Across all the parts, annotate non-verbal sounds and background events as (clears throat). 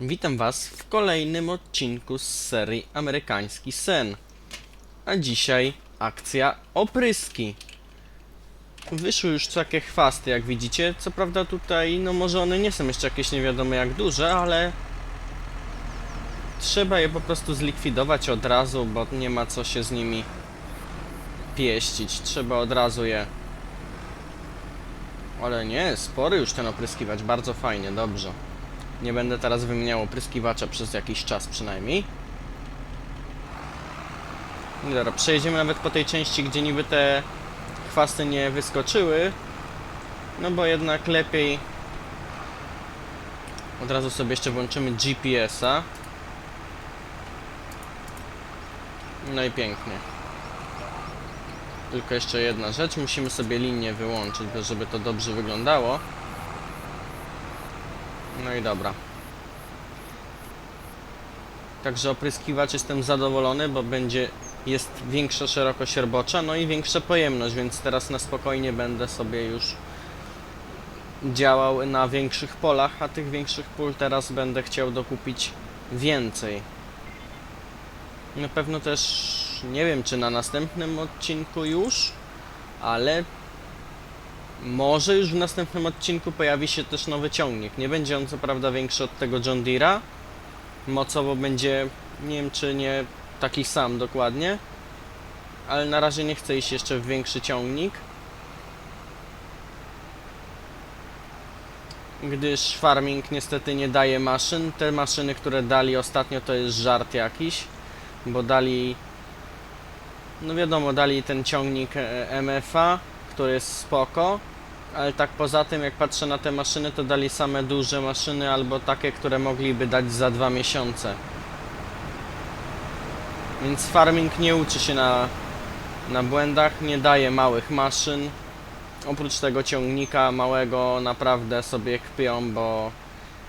Witam Was w kolejnym odcinku z serii Amerykański Sen. A dzisiaj akcja opryski. Wyszły już takie chwasty, jak widzicie. Co prawda tutaj, no może one nie są jeszcze jakieś nie wiadomo jak duże, ale trzeba je po prostu zlikwidować od razu, bo nie ma co się z nimi pieścić. Trzeba od razu je. Ale nie, spory już ten opryskiwacz, bardzo fajnie, dobrze. Nie będę teraz wymieniał opryskiwacza przez jakiś czas przynajmniej. Dobra, przejedziemy nawet po tej części, gdzie niby te chwasty nie wyskoczyły. No bo jednak lepiej od razu sobie jeszcze włączymy GPS-a. No i pięknie. Tylko jeszcze jedna rzecz, musimy sobie linię wyłączyć, żeby to dobrze wyglądało. No i dobra. Także opryskiwacz jestem zadowolony, bo będzie jest większa szerokość robocza, no i większa pojemność, więc teraz na spokojnie będę sobie już działał na większych polach, a tych większych pól teraz będę chciał dokupić więcej. Na pewno też nie wiem czy na następnym odcinku już, ale może już w następnym odcinku pojawi się też nowy ciągnik. Nie będzie on co prawda większy od tego John Deere'a. Mocowo będzie, nie wiem czy nie taki sam dokładnie. Ale na razie nie chcę iść jeszcze w większy ciągnik. Gdyż farming niestety nie daje maszyn. Te maszyny, które dali ostatnio to jest żart jakiś. Bo dali... No wiadomo, dali ten ciągnik e, MFA, który jest spoko, ale tak poza tym jak patrzę na te maszyny to dali same duże maszyny albo takie, które mogliby dać za dwa miesiące. Więc farming nie uczy się na, na błędach, nie daje małych maszyn. Oprócz tego ciągnika małego naprawdę sobie kpią, bo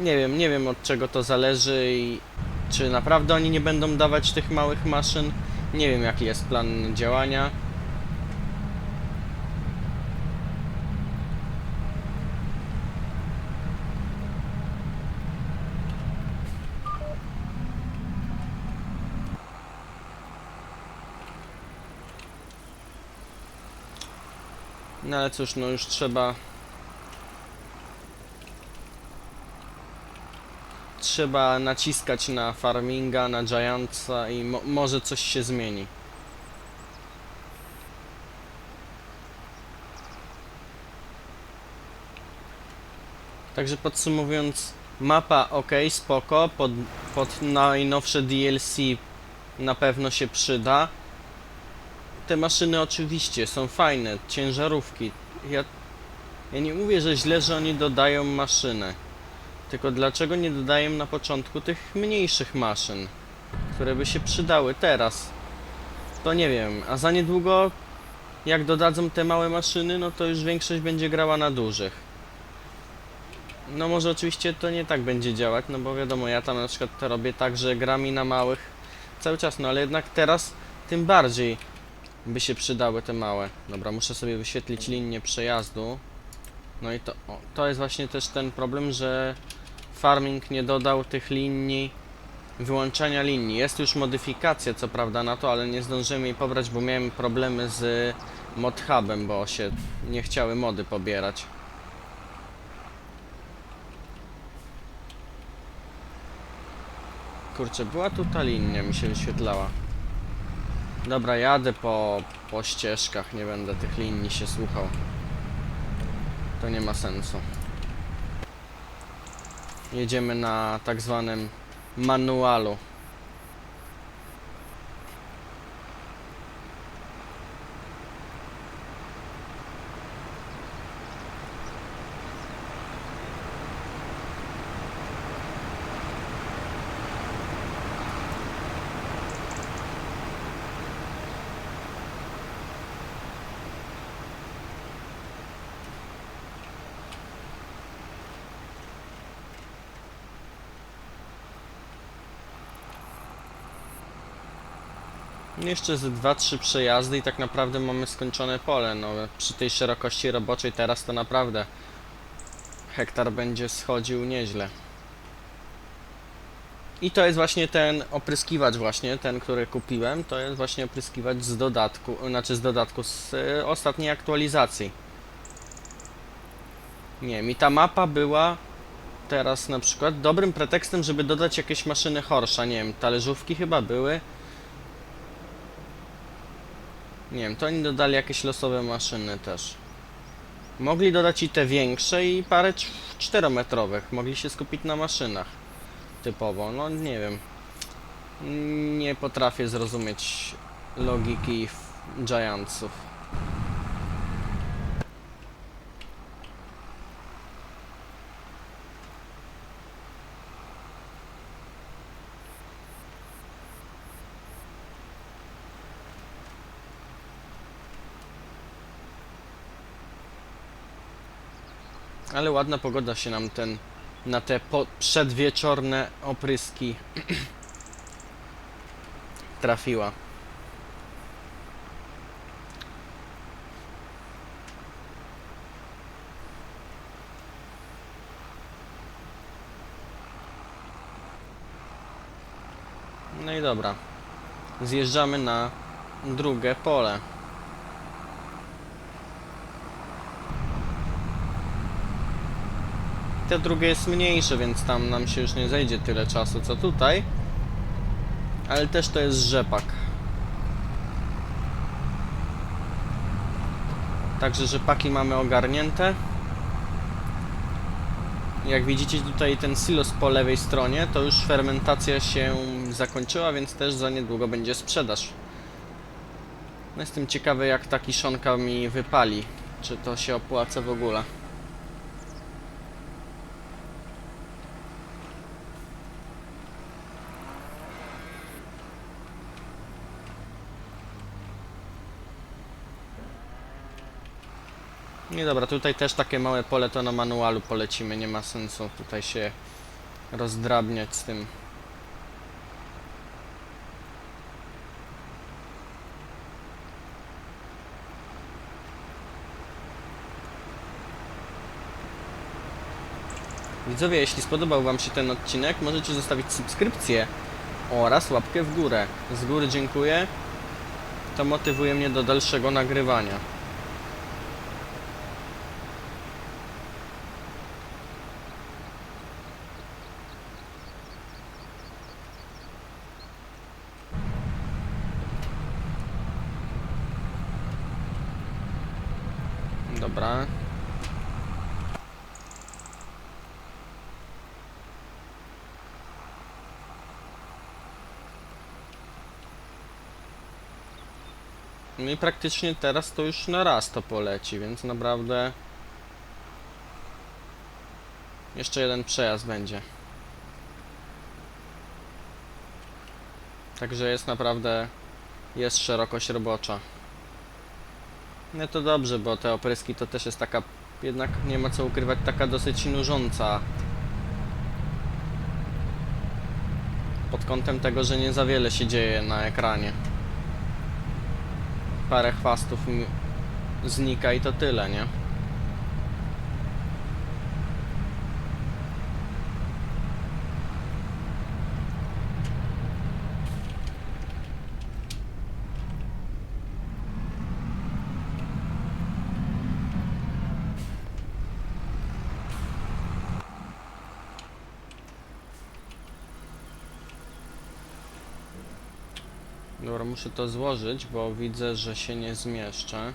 nie wiem, nie wiem od czego to zależy i czy naprawdę oni nie będą dawać tych małych maszyn. Nie wiem jaki jest plan działania. No ale cóż, no już trzeba. Trzeba naciskać na farminga, na Giantsa i mo może coś się zmieni. Także podsumowując, mapa ok, spoko, pod, pod najnowsze DLC na pewno się przyda te maszyny oczywiście są fajne, ciężarówki. Ja, ja nie mówię, że źle, że oni dodają maszynę. Tylko dlaczego nie dodają na początku tych mniejszych maszyn, które by się przydały teraz? To nie wiem, a za niedługo jak dodadzą te małe maszyny, no to już większość będzie grała na dużych. No może oczywiście to nie tak będzie działać, no bo wiadomo, ja tam na przykład to robię tak, że gra mi na małych cały czas, no ale jednak teraz tym bardziej by się przydały te małe. Dobra, muszę sobie wyświetlić linię przejazdu. No i to, o, to jest właśnie też ten problem, że farming nie dodał tych linii, wyłączania linii. Jest już modyfikacja co prawda na to, ale nie zdążyłem jej pobrać, bo miałem problemy z modhubem, bo się nie chciały mody pobierać. Kurczę, była tu ta linia, mi się wyświetlała. Dobra, jadę po, po ścieżkach, nie będę tych linii się słuchał. To nie ma sensu. Jedziemy na tak zwanym manualu. Jeszcze z 2-3 przejazdy i tak naprawdę mamy skończone pole. No, przy tej szerokości roboczej teraz to naprawdę hektar będzie schodził nieźle. I to jest właśnie ten opryskiwacz właśnie, ten, który kupiłem, to jest właśnie opryskiwacz z dodatku, znaczy z dodatku z y, ostatniej aktualizacji. Nie, mi ta mapa była teraz na przykład dobrym pretekstem, żeby dodać jakieś maszyny Horsza, nie wiem, talerzówki chyba były. Nie wiem, to oni dodali jakieś losowe maszyny też. Mogli dodać i te większe i parę cz- czterometrowych. Mogli się skupić na maszynach. Typowo, no nie wiem. Nie potrafię zrozumieć logiki Giantsów. Ale ładna pogoda się nam ten na te przedwieczorne opryski (clears throat) trafiła. No i dobra. Zjeżdżamy na drugie pole. Te drugie jest mniejsze, więc tam nam się już nie zejdzie tyle czasu co tutaj. Ale też to jest rzepak. Także rzepaki mamy ogarnięte. Jak widzicie tutaj ten silos po lewej stronie, to już fermentacja się zakończyła, więc też za niedługo będzie sprzedaż. No Jestem ciekawy jak ta kiszonka mi wypali. Czy to się opłaca w ogóle. Nie dobra, tutaj też takie małe pole to na manualu polecimy, nie ma sensu tutaj się rozdrabniać z tym. Widzowie, jeśli spodobał Wam się ten odcinek, możecie zostawić subskrypcję oraz łapkę w górę. Z góry dziękuję. To motywuje mnie do dalszego nagrywania. Dobra. No i praktycznie teraz to już na raz to poleci, więc naprawdę jeszcze jeden przejazd będzie. Także jest naprawdę jest szerokość robocza. No to dobrze, bo te opryski to też jest taka, jednak nie ma co ukrywać, taka dosyć nużąca. Pod kątem tego, że nie za wiele się dzieje na ekranie. Parę chwastów mi znika i to tyle, nie? Dobra, muszę to złożyć, bo widzę, że się nie zmieszczę.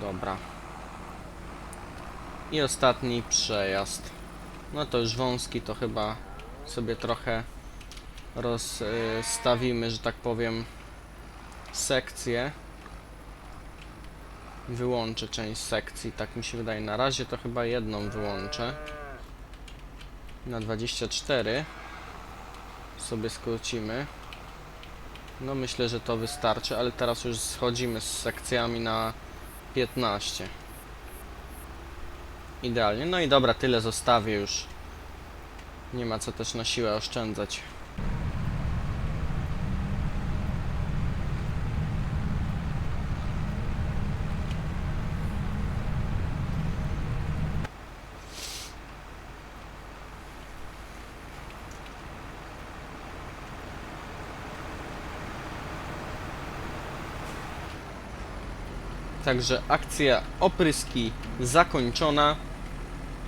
Dobra. I ostatni przejazd. No to już wąski, to chyba sobie trochę rozstawimy, że tak powiem, sekcje. Wyłączę część sekcji, tak mi się wydaje. Na razie to chyba jedną wyłączę. Na 24 sobie skrócimy. No myślę, że to wystarczy, ale teraz już schodzimy z sekcjami na 15. Idealnie. No i dobra, tyle zostawię już. Nie ma co też na siłę oszczędzać. Także akcja opryski zakończona.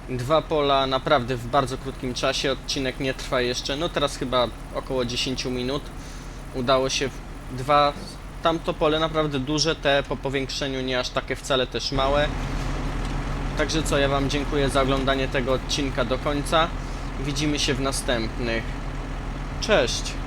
Dwa pola naprawdę w bardzo krótkim czasie. Odcinek nie trwa jeszcze, no teraz chyba około 10 minut. Udało się dwa. Tamto pole naprawdę duże, te po powiększeniu nie aż takie wcale też małe. Także co, ja Wam dziękuję za oglądanie tego odcinka do końca. Widzimy się w następnych. Cześć!